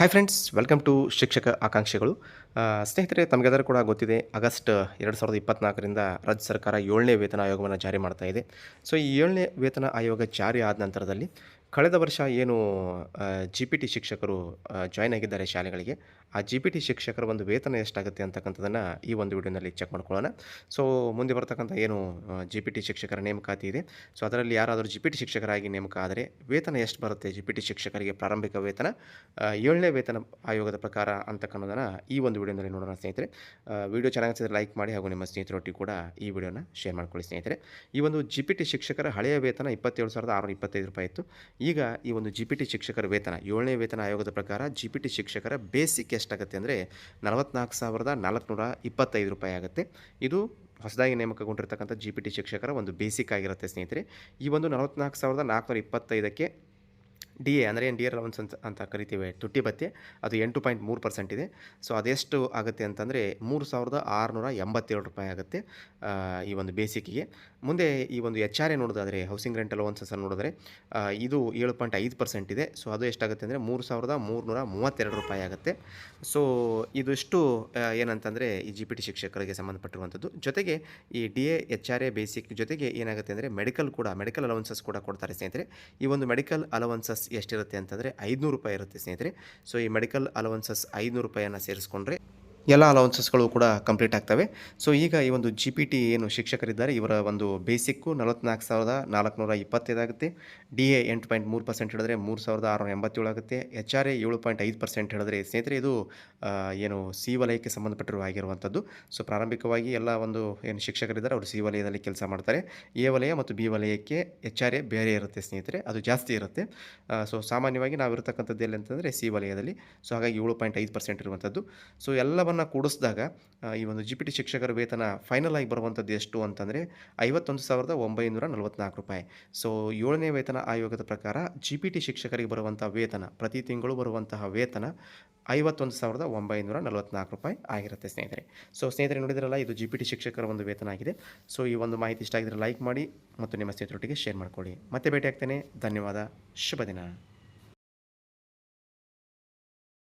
Hi friends welcome to ಶಿಕ್ಷಕ ಆಕಾಂಕ್ಷೆಗಳು. ಸ್ನೇಹಿತರೆ ತಮಗೆಲ್ಲರೂ ಕೂಡ ಗೊತ್ತಿದೆ, ಆಗಸ್ಟ್ ಎರಡು ಸಾವಿರದ ಇಪ್ಪತ್ನಾಲ್ಕರಿಂದ ರಾಜ್ಯ ಸರ್ಕಾರ ಏಳನೇ ವೇತನ ಆಯೋಗವನ್ನು ಜಾರಿ ಮಾಡ್ತಾ ಇದೆ. ಸೊ ಈ ಏಳನೇ ವೇತನ ಆಯೋಗ ಜಾರಿ ಆದ ನಂತರದಲ್ಲಿ ಕಳೆದ ವರ್ಷ ಏನು ಜಿ ಪಿ ಟಿ ಶಿಕ್ಷಕರು ಜಾಯ್ನ್ ಆಗಿದ್ದಾರೆ ಶಾಲೆಗಳಿಗೆ. ಆ ಜಿ ಪಿ ಟಿ ಶಿಕ್ಷಕರ ಒಂದು ವೇತನ ಎಷ್ಟಾಗುತ್ತೆ ಅಂತಕ್ಕಂಥದ್ದನ್ನು ಈ ಒಂದು ವಿಡಿಯೋನಲ್ಲಿ ಚೆಕ್ ಮಾಡ್ಕೊಳ್ಳೋಣ. ಸೊ ಮುಂದೆ ಬರ್ತಕ್ಕಂಥ ಏನು ಜಿ ಪಿ ಟಿ ಶಿಕ್ಷಕರ ನೇಮಕಾತಿ ಇದೆ. ಸೊ ಅದರಲ್ಲಿ ಯಾರಾದರೂ ಜಿ ಪಿ ಟಿ ಶಿಕ್ಷಕರಾಗಿ ನೇಮಕ ಆದರೆ ವೇತನ ಎಷ್ಟು ಬರುತ್ತೆ ಜಿ ಪಿ ಟಿ ಶಿಕ್ಷಕರಿಗೆ ಪ್ರಾರಂಭಿಕ ವೇತನ? ಏಳನೇ ವೇತನ ಆಯೋಗದ ಪ್ರಕಾರ ಅಂತಕ್ಕನ್ನೋದನ್ನು ಈ ಒಂದು ವಿಡಿಯೋನಲ್ಲಿ ನೋಡೋಣ ಸ್ನೇಹಿತರೆ. ವಿಡಿಯೋ ಚೆನ್ನಾಗಿಸಿದ್ರೆ ಲೈಕ್ ಮಾಡಿ ಹಾಗೂ ನಿಮ್ಮ ಸ್ನೇಹಿತರೊಟ್ಟಿಗೆ ಕೂಡ ಈ ವಿಡಿಯೋನ ಶೇರ್ ಮಾಡ್ಕೊಳ್ಳಿ ಸ್ನೇಹಿತರೆ. ಈ ಒಂದು ಜಿ ಪಿ ಟಿ ಶಿಕ್ಷಕರ ಹಳೆಯ ವೇತನ ಇಪ್ಪತ್ತೇಳು ಸಾವಿರದ ಆರುನೂರ ಇಪ್ಪತ್ತೈದು ರೂಪಾಯಿ ಇತ್ತು. ಈಗ ಈ ಒಂದು ಜಿ ಪಿ ಟಿ ಶಿಕ್ಷಕರ ವೇತನ, ಏಳನೇ ವೇತನ ಆಯೋಗದ ಪ್ರಕಾರ ಜಿ ಪಿ ಟಿ ಶಿಕ್ಷಕರ ಬೇಸಿಕ್ ಎಷ್ಟಾಗುತ್ತೆ ಅಂದರೆ ನಲವತ್ನಾಲ್ಕು ಸಾವಿರದ ನಾಲ್ಕುನೂರ ಇಪ್ಪತ್ತೈದು ರೂಪಾಯಿ ಆಗುತ್ತೆ. ಇದು ಹೊಸದಾಗಿ ನೇಮಕಗೊಂಡಿರ್ತಕ್ಕಂಥ ಜಿ ಪಿ ಟಿ ಶಿಕ್ಷಕರ ಒಂದು ಬೇಸಿಕ್ ಆಗಿರುತ್ತೆ ಸ್ನೇಹಿತರೆ. ಈ ಒಂದು ನಲವತ್ನಾಲ್ಕು ಸಾವಿರದ ನಾಲ್ಕುನೂರ ಇಪ್ಪತ್ತೈದಕ್ಕೆ ಡಿ ಎ ಅಂದರೆ ಏನು ಡಿ ಎರ್ ಅಲವನ್ಸ್ ಅಂತ ಅಂತ ಕರಿತೀವಿ ತುಟ್ಟಿ ಭತ್ಯೆ. ಅದು ಎಂಟು ಪಾಯಿಂಟ್ ಮೂರು ಪರ್ಸೆಂಟ್ ಇದೆ. ಸೊ ಅದೆಷ್ಟು ಆಗುತ್ತೆ ಅಂತಂದರೆ ಮೂರು ಸಾವಿರದ ಆರುನೂರ ಎಂಬತ್ತೇಳು ರೂಪಾಯಿ ಆಗುತ್ತೆ ಈ ಒಂದು ಬೇಸಿಕ್ಕಿಗೆ ಮುಂದೆ ಈ ಒಂದು ಎಚ್ ಆರ್ ಎ ನೋಡೋದಾದರೆ ಹೌಸಿಂಗ್ ರೆಂಟ್ ಅಲವನ್ಸಸ್ ನೋಡಿದ್ರೆ ಇದು ಏಳು ಪಾಯಿಂಟ್ ಐದು ಪರ್ಸೆಂಟ್ ಇದೆ. ಸೊ ಅದು ಎಷ್ಟಾಗುತ್ತೆ ಅಂದರೆ ಮೂರು ಸಾವಿರದ ಮೂರುನೂರ ಮೂವತ್ತೆರಡು ರೂಪಾಯಿ ಆಗುತ್ತೆ. ಸೊ ಇದಿಷ್ಟು ಏನಂತಂದರೆ ಈ ಜಿ ಪಿ ಟಿ ಶಿಕ್ಷಕರಿಗೆ ಸಂಬಂಧಪಟ್ಟಿರುವಂಥದ್ದು. ಜೊತೆಗೆ ಈ D A, H R A basic ಜೊತೆಗೆ ಏನಾಗುತ್ತೆ ಅಂದರೆ ಮೆಡಿಕಲ್ ಕೂಡ ಮೆಡಿಕಲ್ ಅಲವನ್ಸಸ್ ಕೂಡ ಕೊಡ್ತಾರೆ ಸ್ನೇಹಿತರೆ. ಈ ಒಂದು ಮೆಡಿಕಲ್ ಅಲವನ್ಸಸ್ ಎಷ್ಟಿರುತ್ತೆ ಅಂತಂದರೆ ಐದುನೂರು ರೂಪಾಯಿ ಇರುತ್ತೆ ಸ್ನೇಹಿತರೆ. ಸೊ ಈ ಮೆಡಿಕಲ್ ಅಲವನ್ಸಸ್ ಐದುನೂರು ರೂಪಾಯಿಯನ್ನು ಸೇರಿಸ್ಕೊಂಡ್ರೆ ಎಲ್ಲ ಅಲೌನ್ಸಸ್ಗಳು ಕೂಡ ಕಂಪ್ಲೀಟ್ ಆಗ್ತವೆ. ಸೊ ಈಗ ಈ ಒಂದು ಜಿ ಪಿ ಟಿ ಏನು ಶಿಕ್ಷಕರಿದ್ದಾರೆ, ಇವರ ಒಂದು ಬೇಸಿಕ್ಕು ನಲವತ್ನಾಲ್ಕು ಸಾವಿರದ ನಾಲ್ಕುನೂರ ಇಪ್ಪತ್ತೈದು ಆಗುತ್ತೆ. ಡಿ ಎ ಎಂಟು ಪಾಯಿಂಟ್ ಮೂರು ಪರ್ಸೆಂಟ್ ಹೇಳಿದ್ರೆ ಮೂರು ಸಾವಿರದ ಆರುನೂರ ಎಂಬತ್ತೇಳು ಆಗುತ್ತೆ. ಎಚ್ ಆರ್ ಎ ಏಳು ಪಾಯಿಂಟ್ ಐದು ಪರ್ಸೆಂಟ್ ಹೇಳಿದ್ರೆ ಸ್ನೇಹಿತರೆ ಇದು ಏನು ಸಿ ವಲಯಕ್ಕೆ ಸಂಬಂಧಪಟ್ಟಿರುವ ಆಗಿರುವಂಥದ್ದು. ಸೊ ಪ್ರಾರಂಭಿಕವಾಗಿ ಎಲ್ಲ ಒಂದು ಏನು ಶಿಕ್ಷಕರಿದ್ದಾರೆ, ಅವರು ಸಿ ವಲಯದಲ್ಲಿ ಕೆಲಸ ಮಾಡ್ತಾರೆ. ಎ ವಲಯ ಮತ್ತು ಬಿ ವಲಯಕ್ಕೆ ಎಚ್ ಆರ್ ಎ ಬೇರೆ ಇರುತ್ತೆ ಸ್ನೇಹಿತರೆ, ಅದು ಜಾಸ್ತಿ ಇರುತ್ತೆ. ಸೊ ಸಾಮಾನ್ಯವಾಗಿ ನಾವು ಇರತಕ್ಕಂಥದ್ದು ಎಲ್ಲಿ ಅಂತಂದರೆ ಸಿ ವಲಯದಲ್ಲಿ. ಸೊ ಹಾಗಾಗಿ ಏಳು ಪಾಯಿಂಟ್ ಐದು ಪರ್ಸೆಂಟ್ ಇರುವಂಥದ್ದು. ಸೊ ಎಲ್ಲವನ್ನು ಕೂಡಿಸಿದಾಗ ಈ ಒಂದು ಜಿ ಪಿ ಟಿ ಶಿಕ್ಷಕರ ವೇತನ ಫೈನಲ್ ಆಗಿ ಬರುವಂಥದ್ದು ಎಷ್ಟು ಅಂತಂದರೆ ಐವತ್ತೊಂದು ಸಾವಿರದ ಒಂಬೈನೂರ ನಲವತ್ನಾಲ್ಕು ರೂಪಾಯಿ. ಸೊ ಏಳನೇ ವೇತನ ಆಯೋಗದ ಪ್ರಕಾರ ಜಿ ಪಿ ಟಿ ಶಿಕ್ಷಕರಿಗೆ ಬರುವಂಥ ವೇತನ, ಪ್ರತಿ ತಿಂಗಳು ಬರುವಂತಹ ವೇತನ ಐವತ್ತೊಂದು ಸಾವಿರದ ಒಂಬೈನೂರ ನಲವತ್ನಾಲ್ಕು ರೂಪಾಯಿ ಆಗಿರುತ್ತೆ ಸ್ನೇಹಿತರೆ. ಸೊ ಸ್ನೇಹಿತರೆ ನೋಡಿದ್ರಲ್ಲ, ಇದು ಜಿ ಪಿ ಟಿ ಶಿಕ್ಷಕರ ಒಂದು ವೇತನ ಆಗಿದೆ. ಸೊ ಈ ಒಂದು ಮಾಹಿತಿ ಇಷ್ಟ ಆಗಿದ್ರೆ ಲೈಕ್ ಮಾಡಿ ಮತ್ತು ನಿಮ್ಮ ಸ್ನೇಹಿತರೊಟ್ಟಿಗೆ ಶೇರ್ ಮಾಡಿಕೊಳ್ಳಿ. ಮತ್ತೆ ಭೇಟಿ ಆಗ್ತೇನೆ ಧನ್ಯವಾದ. ಶುಭ ದಿನ.